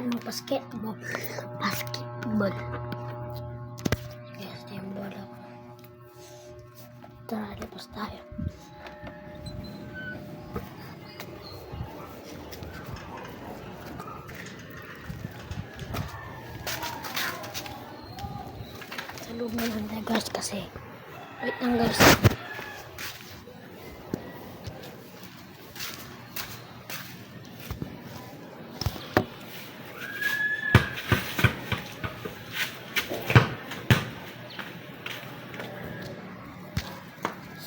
paano basketball. Basketball. Yes, yung bola ko. Tara, labas tayo. Sa loob na lang guys kasi. Wait lang guys.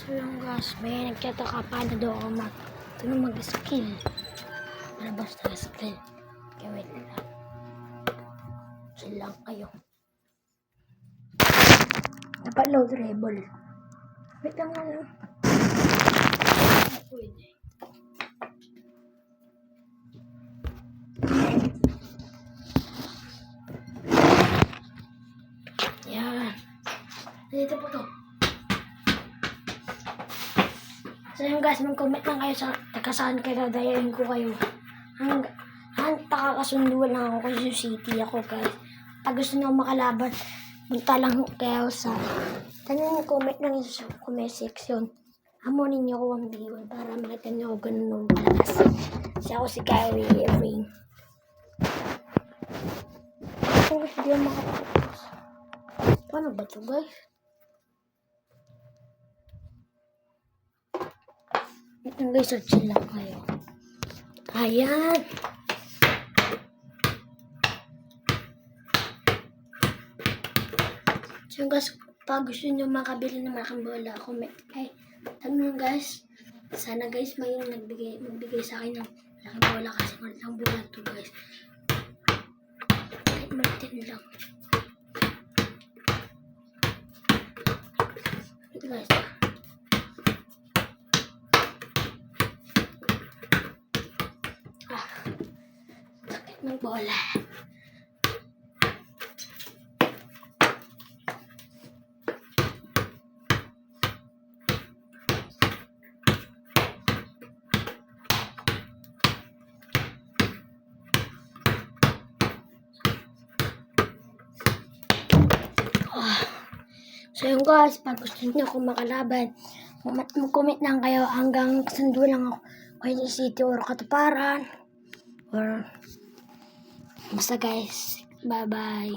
So yung guys, may nagtataka paano daw ako mag, ano mag-skill. Ano basta skill. Kaya wait lang. Chill lang kayo. Dapat load rebel. Wait lang lang. Ah, Pwede. Yan. Dito po to. So yun guys, mag-comment lang kayo sa taga saan kayo dadayain ko kayo. Ang, ang takakasundo lang ako kung City ako guys. Pag gusto nyo makalaban, punta lang kayo sa tanong comment lang sa comment section. Hamonin nyo ko ang video para makita nyo ako ganun nung balas. Kasi ako si Kyrie Ring. Kung gusto nyo makapagpas. Paano ba? Ito guys, chill lang kayo. Ayan. So guys, pag gusto nyo makabili ng malaking bola, comment. Ay, tanong guys, sana guys may nagbigay, magbigay sa akin ng malaking bola kasi malaking bola to guys. Kahit malitin lang. Ito guys. Ng bola. Ah. So yun guys, pag gusto niyo kung makalaban, comment- mag-comment lang kayo hanggang sando lang ako. Kaya City or Katuparan. Or Basta guys. Bye-bye.